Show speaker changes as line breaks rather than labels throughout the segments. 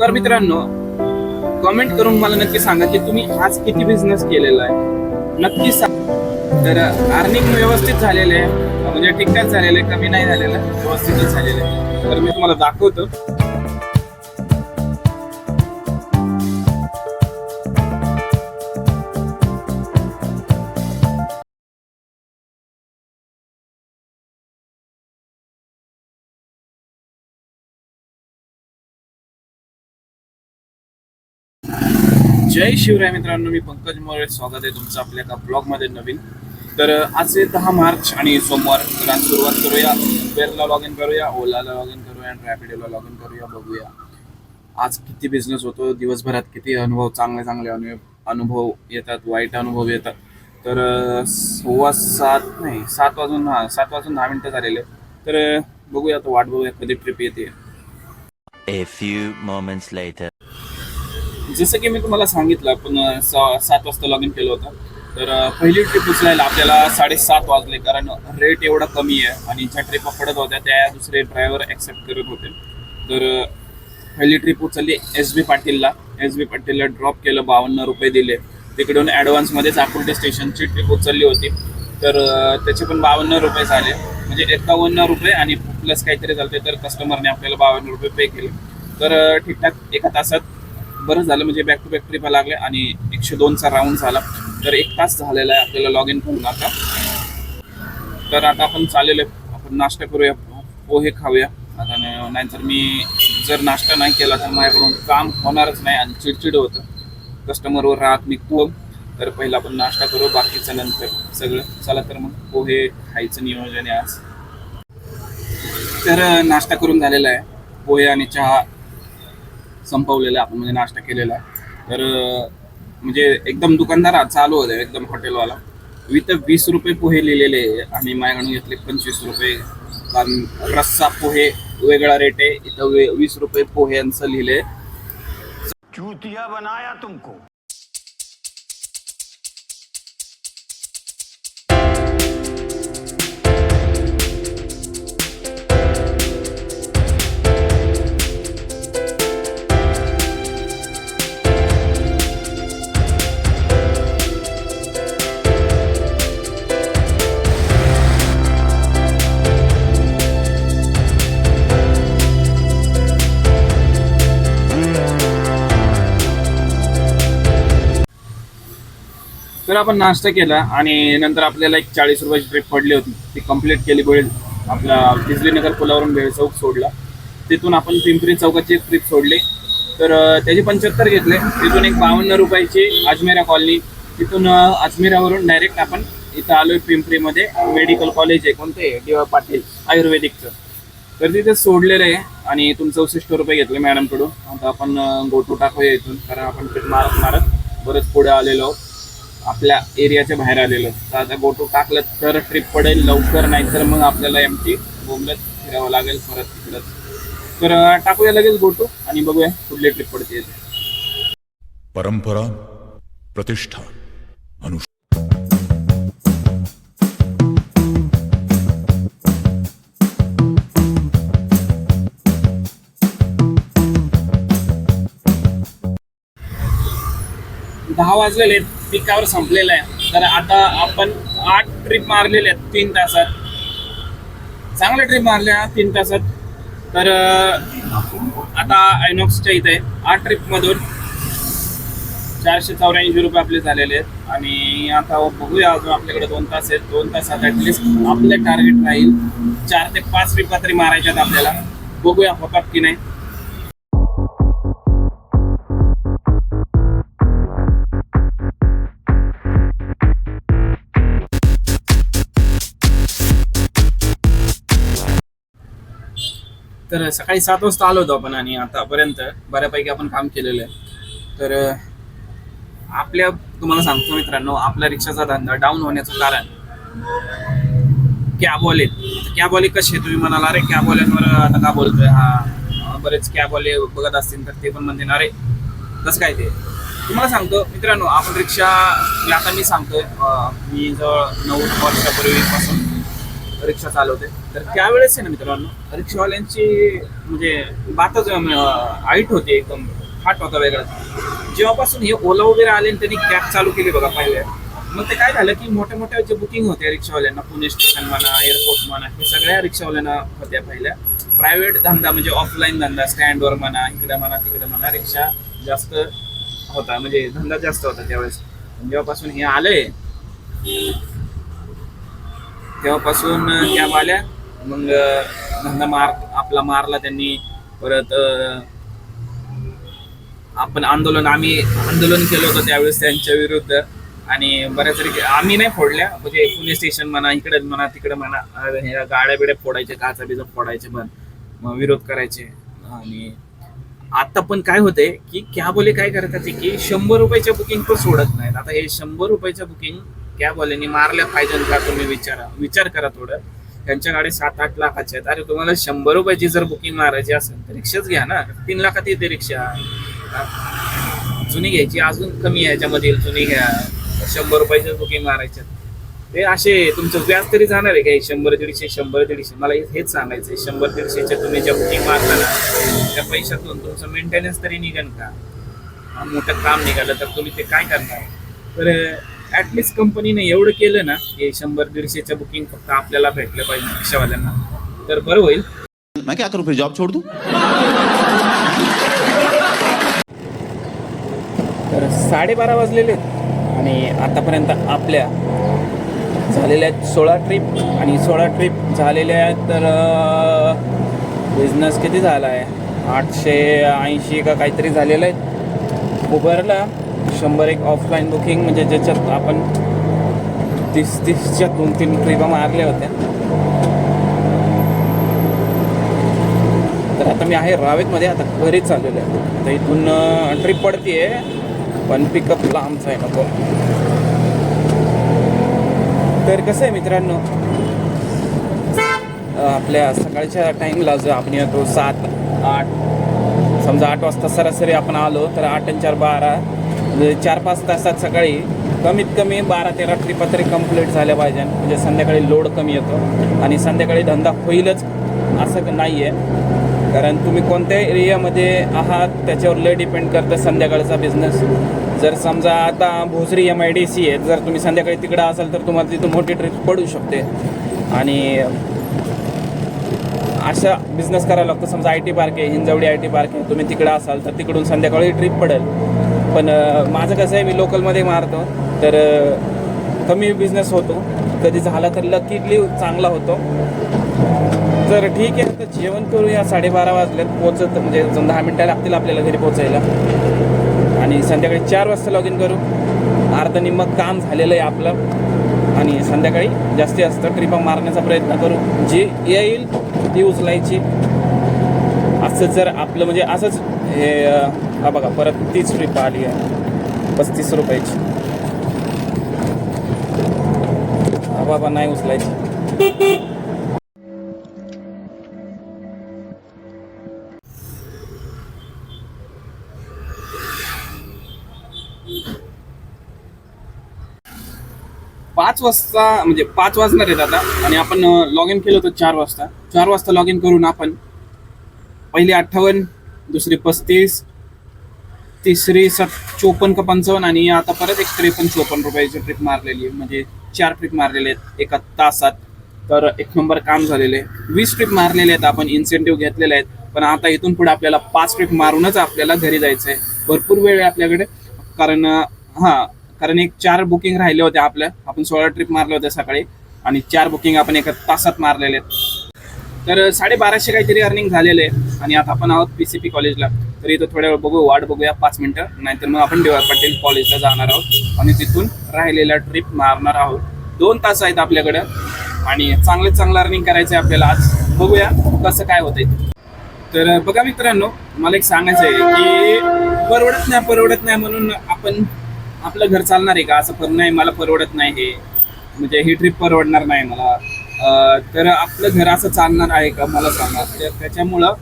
तर मित्रांनो कमेंट करून मला नक्की सांगा की तुम्ही आज किती बिझनेस केलेला आहे. नक्की सांगा तर अर्निंग व्यवस्थित झालेलं आहे. म्हणजे ठीकठाक झालेलं आहे कमी नाही झालेलं आहे, व्यवस्थितच झालेलं आहे. तर मी तुम्हाला दाखवतो. जय शिवराय मित्रांनो मी पंकज मोरे. स्वागत आहे तुमचं आपल्या एका ब्लॉगमध्ये नवीन. तर आज दहा मार्च आणि सोमवार. तर आज सुरुवात करूया. उबेरला लॉग इन करूया ओलाला लॉग इन करूया आणि रॅपिडोला लॉग इन करूया बघूया. आज किती बिझनेस होतो दिवसभरात किती अनुभव चांगले चांगले अनु अनुभव येतात वाईट अनुभव येतात. तर सव्वा सात नाही सात वाजून हा सात वाजून दहा मिनटं झालेले. तर बघूया आता वाट बघूया कधी ट्रिप येते.
A few moments later.
जसं की मी तुम्हाला सांगितलं आपण सात वाजता लॉग इन केलं होतं. तर पहिली ट्रिप उचलायला आपल्याला साडेसात वाजले कारण रेट एवढा कमी आहे आणि ज्या ट्रिपा पडत होत्या त्या दुसरे ड्रायव्हर ॲक्सेप्ट करत होते. तर पहिली ट्रिप उचलली एस बी पाटीलला. एस बी पाटीलला ड्रॉप केलं बावन्न रुपये दिले. तिकडून ॲडव्हान्समध्येच आकुर्डे स्टेशनची ट्रिप उचलली होती. तर त्याचे पण बावन्न रुपये झाले. म्हणजे एकावन्न रुपये आणि प्लस काहीतरी झालं तर कस्टमरने आपल्याला बावन्न रुपये पे केले. तर ठीकठाक एका तासात बरं झालं म्हणजे बॅक टू बॅक ट्रिपा लागल्या आणि एकशे दोनचा राऊंड झाला. तर एक तास झालेला आहे आपल्याला लॉग इन करून आता. तर आता आपण चाललेलो आहे. आपण नाश्ता करूया पोहे खाऊया. आता नाहीतर मी जर नाश्ता नाही केला तर माझ्याकडून काम होणारच नाही आणि चिडचिड होतं. कस्टमरवर राहत निघतो. तर पहिला आपण नाश्ता करू बाकीचं नंतर सगळं. चला तर मग पोहे खायचं नियोजन आहे आज. तर नाश्ता करून झालेला आहे. पोहे आणि चहा संपवलेला आहे आपण म्हणजे नाश्ता केलेला. आहे तर म्हणजे एकदम दुकानदार चालू होते एकदम हॉटेलवाला. विथ वीस रुपये पोहे लिहिलेले आम्ही आणि माझ्याकडून घेतले पंचवीस रुपये. कारण रस्सा पोहे वेगळा रेट आहे. इथं वे- वीस रुपये पोह्यांचं लिहिले.
बनाया तुमको.
नंतर आपण नाश्ता केला आणि नंतर आपल्याला एक चाळीस रुपयाची ट्रिप पडली होती. ती कंप्लीट केली बेळ आपला बिजलीनगर पुलावरून भेळ चौक सोडला. तिथून आपण पिंपरी चौकाची एक ट्रिप सोडली. तर त्याची त्याचे पंच्याहत्तर घेतले. तिथून एक बावन्न रुपयाची अजमेरा कॉलनी तिथून अजमेरावरून डायरेक्ट आपण इथं आलोय पिंपरीमध्ये. मेडिकल कॉलेज आहे कोणते आहे? D Y Patil. आयुर्वेदिकचं. तर तिथे सोडलेलं आहे आणि तुम चौसष्ट रुपये घेतले मॅडमकडून आता आपण गोटू टाकूया इथून. कारण आपण ट्रिप मारत मारत बरंच पुढे आलेलो आहोत. आपल्या एरियाच्या बाहेर आलेलो. तर आता गोटू टाकलं तर ट्रिप पडेल लवकर नाही तर मग आपल्याला एमटी बोंबलत फिरावं लागेल परत तिकडंच तर टाकूया लगेच गोटू आणि बघूया कुठली ट्रिप पडते.
परंपरा प्रतिष्ठा अनुष्ठान.
दहा वाजलेले आहेत, पिकावर संपलेलं आहे. तर आता आपण आठ ट्रिप मारलेले आहेत तीन तासात. चांगल्या ट्रिप मारल्या तीन तासात. तर आता आयनॉक्सच्या इथे आठ ट्रिपमधून चारशे चौऱ्याऐंशी रुपये आपले झालेले आहेत. आणि आता बघूया अजून आपल्याकडे दोन तास आहेत. दोन तासात ॲटलिस्ट आपले टार्गेट राहील. चार ते पाच ट्रिपा तरी मारायच्यात आपल्याला. बघूया होतात की नाही. तर सकाळी सात वाजता आलो होतो आपण आणि आतापर्यंत बऱ्यापैकी आपण काम केलेलं आहे. तर आपल्या तुम्हाला सांगतो मित्रांनो आपल्या रिक्षाचा धंदा डाऊन होण्याचं कारण कॅबवाले कॅबवाले कसे तुम्ही म्हणाला अरे कॅबवाल्यांवर आता का बोलतोय? हा बरेच कॅबवाले बघत असतील तर ते पण म्हणतील अरे कसं काय ते? तुम्हाला सांगतो मित्रांनो आपण रिक्षा आता मी सांगतोय मी जवळ नऊ वर्षापूर्वीपासून रिक्षा चालवते तर त्यावेळेस आहे ना मित्रांनो रिक्षावाल्यांची म्हणजे बातच आईट होती एकदम फाट होता वेगळा. जेव्हापासून हे ओला वगैरे आले आणि त्यांनी कॅब चालू केली बघा पहिले. मग ते काय झालं की मोठ्या मोठ्या जे बुकिंग होते रिक्षावाल्यांना पुणे स्टेशन म्हणा एअरपोर्ट म्हणा हे सगळ्या रिक्षावाल्यांना होत्या पहिल्या. प्रायव्हेट धंदा म्हणजे ऑफलाईन धंदा स्टँडवर म्हणा इकडे म्हणा तिकडे म्हणा रिक्षा जास्त होता म्हणजे धंदा जास्त होता त्यावेळेस. जेव्हापासून हे आलंय तेव्हापासून कॅब आल्या. मग धंदा मार आपला मारला त्यांनी. परत आपण आंदोलन आम्ही आंदोलन केलं होतं त्यावेळेस त्यांच्या विरुद्ध. आणि बऱ्याच आम्ही नाही फोडल्या. म्हणजे पुणे स्टेशन म्हणा इकडे म्हणा तिकडे म्हणा गाड्या बिड्या फोडायचे काचा बिजा फोडायचे पण मग विरोध करायचे. आणि आता पण काय होते की कॅबवाले काय करतात की शंभर रुपयाच्या बुकिंग पण सोडत नाहीत. आता हे शंभर रुपयाच्या बुकिंग कॅबवाल्यांनी मारल्या पाहिजे का तुम्ही विचारा. विचार करा थोडं. त्यांच्या गाडी सात आठ लाखाच्या आहेत. अरे तुम्हाला शंभर रुपयाची जर बुकिंग मारायची असेल तर रिक्षाच घ्या ना. तीन लाखात येते रिक्षा. जुनी घ्यायची अजून कमी याच्यामध्ये जुनी घ्या. शंभर रुपयाचे बुकिंग मारायचे ते असे तुमचं व्याज तरी जाणार आहे काही? शंभर दीडशे शंभर दीडशे. मला हेच सांगायचं आहे शंभर दीडशेच्या तुम्ही ज्या बुकिंग मारता ना त्या पैशातून तुमचं मेंटेनन्स तरी निघन का? मोठं काम निघालं तर तुम्ही ते काय करणार? तर ऍटलिस्ट कंपनीने एवढं केलं ना की शंभर दीडशेच्या बुकिंग फक्त आपल्याला भेटलं पाहिजे रिक्षावाल्यांना. तर बरं होईल.
मैं क्या करूं फिर जॉब छोड़ दूं?
तर साडेबारा वाजलेले आहेत. आणि आतापर्यंत आपल्या झालेल्या आहेत सोळा ट्रिप आणि सोळा ट्रिप झालेल्या आहेत तर बिझनेस किती झाला आहे आठशे ऐंशी का काहीतरी झालेलं आहे. उबरला शंभर एक ऑफलाईन बुकिंग म्हणजे ज्याच्यात आपण तीस तीसच्या दोन तीन ट्रिपा मारल्या होत्या. तर आता मी आहे रावेतमध्ये आता घरी चाललेलं आहे. आता इथून ट्रिप पडतीये पण पिकअप लांबचा आहे नको तर कसं आहे मित्रांनो? आपल्या सकाळच्या टाईमला जर आपण येतो सात आठ. समजा आठ वाजता सरासरी आपण आलो तर आठ आणि चार बारा. म्हणजे चार पाच तासात सकाळी कमीत कमी बारा तेरा ट्रिपा तरी कंप्लीट झाल्या पाहिजे. म्हणजे संध्याकाळी लोड कमी येतो. आणि संध्याकाळी धंदा होईलच असं नाही आहे कारण तुम्ही कोणत्या एरियामध्ये आहात त्याच्यावर लय डिपेंड करतं संध्याकाळचा बिझनेस जर समजा आता Bhosari M I D C आहे जर तुम्ही संध्याकाळी तिकडं असाल तर तुम्हाला तिथून मोठी ट्रिप पडू शकते. आणि अशा बिझनेस करायला लागतो. समजा आय टी पार्क आहे हिंजवडी आय टी पार्क आहे. तुम्ही तिकडं असाल तर तिकडून संध्याकाळी ट्रिप पडेल. पण माझं कसं आहे मी लोकलमध्ये मारतो. तर कमी बिझनेस होतो. कधी झाला तर लकीली चांगला होतो. तर ठीक आहे तर जेवण करूया साडेबारा वाजल्यात पोचत म्हणजे अजून दहा मिनटं लागतील आपल्याला घरी पोचायला. आणि संध्याकाळी चार वाजता लॉग इन करू. अर्ध निम्म काम झालेलं आहे आपलं. आणि संध्याकाळी जास्तीत जास्त ट्रिपा मारण्याचा प्रयत्न करू. जी येईल ती उचलायची. असं जर आपलं म्हणजे असंच हे हा बघा परत तीच ट्रिप आली आहे. पस्तीस रुपयाची. हा बाबा नाही उचलायची. पाच वाजता म्हणजे पाच वाजणार आहेत आता. आणि आपण लॉग इन केलं होतं चार वाजता. चार वाजता लॉग इन करून आपण पहिली अठ्ठावन्न दुसरी पस्तीस तिसरी सत चोपन्न का पंचावन्न आणि आता परत एक त्रेपन्न चोपन्न रुपयाची ट्रिप मारलेली आहे. म्हणजे चार ट्रिप मारलेले आहेत. एका तासात. तर एक नंबर काम झालेले वीस ट्रिप मारलेले आहेत. आपण इन्सेंटिव्ह घेतलेले आहेत. पण आता इथून पुढे आपल्याला पाच ट्रिप मारूनच आपल्याला घरी जायचं आहे. भरपूर वेळ आहे आपल्याकडे. कारण हां कारण एक चार बुकिंग राहिले होते आपल्या. आपण सोळा ट्रिप मारले होते सकाळी. आणि चार बुकिंग आपण एका तासात मारलेले आहेत. तर साडेबाराशे काहीतरी अर्निंग झालेले आहे. आणि आता आपण आहोत पी सी पी कॉलेजला तर इथं थोड्या वेळ बघू वाट बघूया पाच मिनटं. नाहीतर मग आपण डी पाटील कॉलेजला जाणार आहोत. आणि तिथून राहिलेला ट्रिप मारणार आहोत. दोन तास आहेत आपल्याकडं. आणि चांगलं चांगलं रनिंग करायचं आहे आपल्याला आज. बघूया कसं काय होतंय. तर बघा मित्रांनो मला एक सांगायचं आहे की परवडत नाही परवडत नाही म्हणून आपण आपलं घर चालणार आहे का? असं पण नाही मला परवडत नाही हे. म्हणजे ही ट्रिप परवडणार नाही मला. तर आपलं घर असं चालणार आहे का? मला सांगा. तर त्याच्यामुळं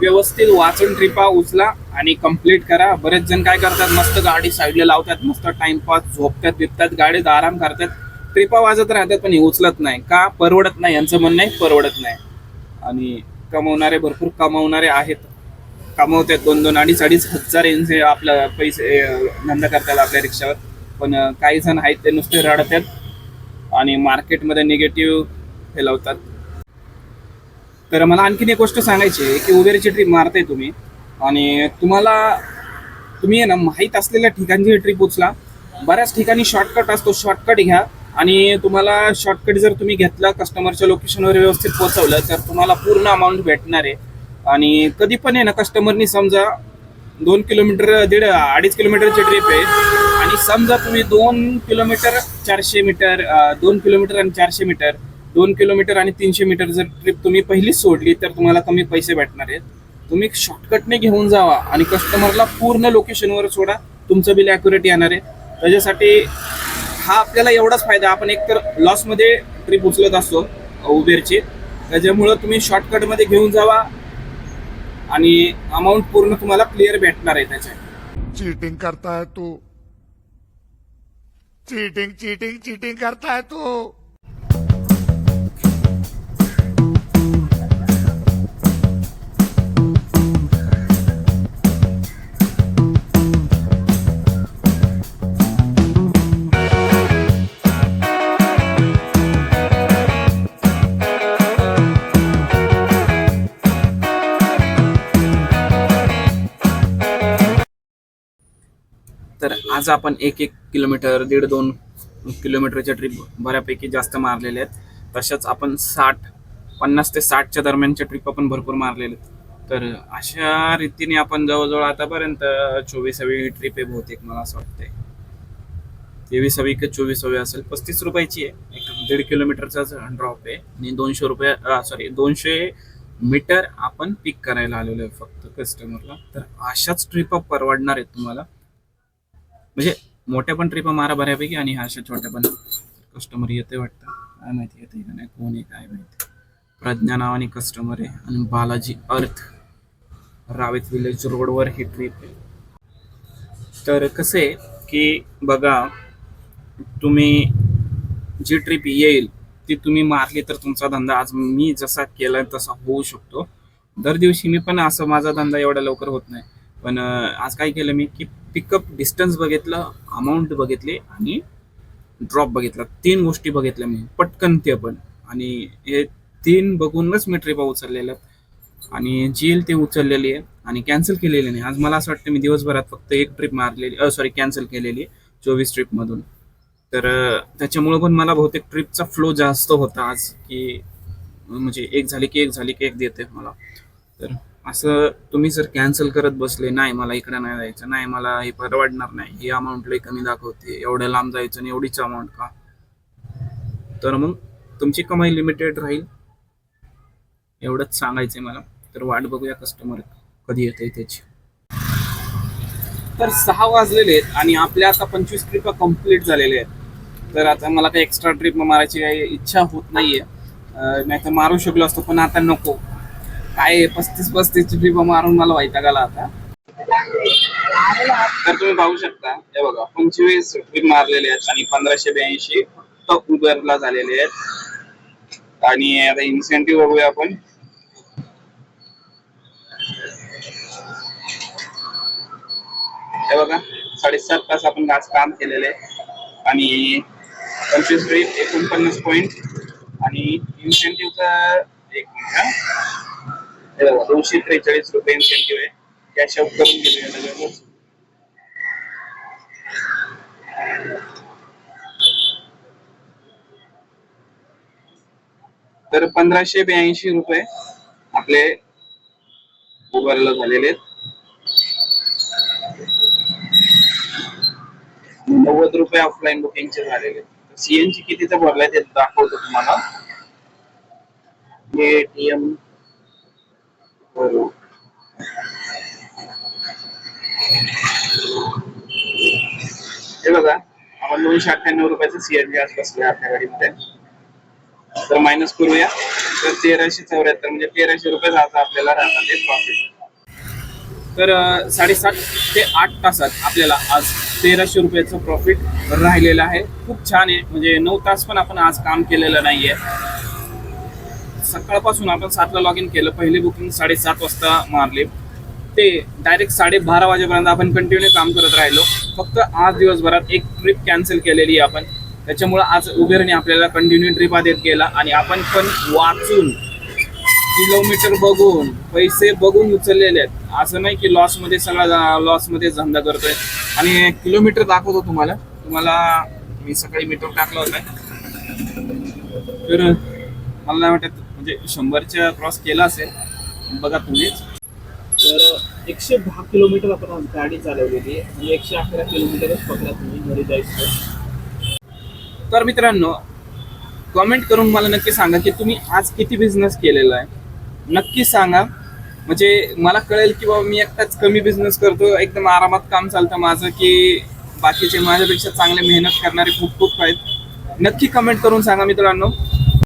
व्यवस्थित वाचून ट्रिपा उचला आणि कंप्लीट करा. बरेच जण काय करतात मस्त गाडी साईडला लावतात मस्त टाइमपास झोपतात बिपतात गाडीत आराम करतात. ट्रिपा वाजत राहतात पण हे उचलत नाही. का? परवडत नाही यांचं म्हणणं आहे परवडत नाही. आणि कमवणारे भरपूर कमवणारे आहेत. कमवतात दोन दोन अडीच अडीच हजार यांचे आपलं पैसे धंदा करतात आपल्या रिक्षावर. पण काही जण आहेत ते नुसते रडतात आणि मार्केटमध्ये निगेटिव्ह फैलवतात. तर मला आणखीन एक गोष्ट सांगायची आहे की उबेरची ट्रिप मारताय तुम्ही. आणि तुम्हाला तुम्ही आहे ना माहीत असलेल्या ठिकाणची ट्रिप उचला. बऱ्याच ठिकाणी शॉर्टकट असतो शॉर्टकट घ्या. आणि तुम्हाला शॉर्टकट जर तुम्ही घेतला कस्टमरच्या लोकेशनवर व्यवस्थित पोहोचवलं तर तुम्हाला पूर्ण अमाऊंट भेटणार आहे. आणि कधी पण आहे ना कस्टमरनी समजा दोन किलोमीटर दीड अडीच किलोमीटरची ट्रिप आहे. आणि समजा तुम्ही दोन किलोमीटर चारशे मीटर दोन किलोमीटर आणि चारशे मीटर दोन किलोमीटर आणि तीनशे मीटर जर ट्रिप तुम्ही पहिलीच सोडली तर तुम्हाला कमी पैसे भेटणार आहेत. तुम्ही शॉर्टकटने घेऊन जावा आणि कस्टमरला पूर्ण लोकेशनवर सोडा. तुमचं बिल ॲक्युरेट येणार आहे. त्याच्यासाठी हा आपल्याला एवढाच फायदा. आपण एकतर लॉसमध्ये ट्रिप उचलत असतो उबेरची. त्याच्यामुळं तुम्ही शॉर्टकटमध्ये घेऊन जावा आणि अमाऊंट पूर्ण तुम्हाला क्लिअर भेटणार आहे त्याच्या
चीटिंग करता तू. चीटिंग चीटिंग चीटिंग करताय तू.
आज आपण एक एक किलोमीटर दीड दोन किलोमीटरच्या ट्रिप बऱ्यापैकी जास्त मारलेल्या आहेत. तशाच आपण साठ पन्नास ते साठच्या दरम्यानच्या ट्रिप आपण भरपूर मारलेल्या आहेत. तर अशा रीतीने आपण जवळजवळ आतापर्यंत चोवीसावी ट्रिप आहे बहुतेक मला असं वाटतंय. तेवीसावी की चोवीसावी असेल पस्तीस रुपयाची आहे. एक दीड किलोमीटरचाच ड्रॉप आहे. आणि दोनशे रुपये सॉरी दोनशे मीटर आपण पिक करायला आलेलो आहे फक्त कस्टमरला तर अशाच ट्रिप परवडणार आहेत तुम्हाला. म्हणजे मोठ्या पण ट्रिपा मारा बऱ्यापैकी आणि ह्या अशा छोट्या पण कस्टमर येते वाटतं. काय माहिती येते का नाही कोण आहे काय माहिती. प्रज्ञा नावाने कस्टमर आहे आणि बालाजी अर्थ रावेत विलेज रोडवर ही ट्रिप आहे. तर कसं आहे की बघा तुम्ही जी ट्रिप येईल ती तुम्ही मारली तर तुमचा धंदा आज मी जसा केला तसा होऊ शकतो. दर दिवशी मी पण असं माझा धंदा एवढा लवकर होत नाही. पण आज काय केलं मी की पिकअप डिस्टन्स बघितलं अमाऊंट बघितली आणि ड्रॉप बघितला. तीन गोष्टी बघितल्या मी. पटकन ते पण. आणि हे तीन बघूनच मी ट्रिपा उचललेल्या आणि जी एल ती उचललेली आहे आणि कॅन्सल केलेली नाही. आज मला असं वाटतं मी दिवसभरात फक्त एक ट्रिप मारलेली सॉरी कॅन्सल केलेली चोवीस ट्रिपमधून तर त्याच्यामुळं पण मला बहुतेक ट्रिपचा फ्लो जास्त होता आज की म्हणजे एक झाली की एक झाली की एक देते मला. तर असं तुम्ही जर कॅन्सल करत बसले नाही मला इकडे नाही जायचं नाही मला हे परवडणार नाही ही अमाऊंट लई कमी दाखवते एवढ्या लांब जायचं आणि एवढीच अमाऊंट का? तर मग तुमची कमाई लिमिटेड राहील. एवढंच सांगायचंय मला. तर वाट बघूया कस्टमर कधी येते त्याची. तर सहा वाजलेले आहेत आणि आपल्या आता पंचवीस ट्रिप कंप्लीट झालेले आहेत. तर आता मला काही एक्स्ट्रा ट्रिप मारायची काही इच्छा होत नाहीये. नाही तर मारू शकलो असतो पण आता नको. काय पस्तीस पस्तीस ट्रिप मारून मला वैतागाला आता. तर तुम्ही पाहू शकता हे बघा पंचवीस ट्रिप मारलेले आहेत आणि पंधराशे ब्याऐंशी फक्त उबरला झालेले आहेत. आणि आता इन्सेंटिव्ह बघूया आपण. हे बघा साडेसात तास आपण आज काम केलेले आणि पंचवीस ट्रिप एकोणपन्नास पॉईंट आणि इन्सेंटिव्हचा एक मिनिट दोनशे त्रेचाळीस रुपये इन्सेंटिव्ह आहे. कॅश आउट करून घेऊया तर पंधराशे ब्याऐंशी रुपये आपले उभारला झालेले आहेत. नव्वद रुपये ऑफलाईन बुकिंगचे झालेले सीएनजी कितीचा भरलाय ते दाखवतो तुम्हाला. एटीएम हे बघा आपण दोनशे अठ्ठ्याण्णव रुपयाचं सीएनजी आज बसलोय आपल्या गाडीमध्ये. तर मायनस करूया. तर तेराशे चौऱ्याहत्तर म्हणजे तेराशे रुपये जाता आपल्याला राहतात ते प्रॉफिट तर साडेसात ते आठ तासात आपल्याला आज तेराशे रुपयाचं प्रॉफिट राहिलेलं आहे. खूप छान आहे. म्हणजे नऊ तास पण आपण आज काम केलेलं नाही आहे सकाळपासून आपण सातला लॉग इन केलं. पहिली बुकिंग साडेसात वाजता मारले. ते डायरेक्ट साडेबारा वाजेपर्यंत आपण कंटिन्यू काम करत राहिलो. फक्त आज दिवसभरात एक ट्रिप कॅन्सल केलेली आहे आपण. त्याच्यामुळं आज उबेरने आपल्याला कंटिन्यू ट्रिपा देत गेला आणि आपण पण वाचून किलोमीटर बघून पैसे बघून उचललेले आहेत. असं नाही की लॉसमध्ये सगळा लॉसमध्ये धंदा करतोय. आणि किलोमीटर दाखवतो तुम्हाला. तुम्हाला मी सकाळी मीटर टाकलं होतं. तर मला नाही वाटत म्हणजे शंभरच्या क्रॉस केला असेल बघा तुम्हीच. तर एकशे दहा किलोमीटर आपण आज गाडी चालवलेली आहे. आणि एकशे अकरा किलोमीटरच पकडा तुम्ही घरी जायचं. तर मित्रांनो कमेंट करून मला नक्की सांगा की तुम्ही आज किती बिझनेस केलेला आहे. नक्की सांगा. म्हणजे मला कळेल की बाबा मी एकटाच कमी बिझनेस करतो एकदम आरामात काम चालतं माझं की बाकीचे माझ्यापेक्षा चांगले मेहनत करणारे खूप खूप आहेत. नक्की कमेंट करून सांगा मित्रांनो.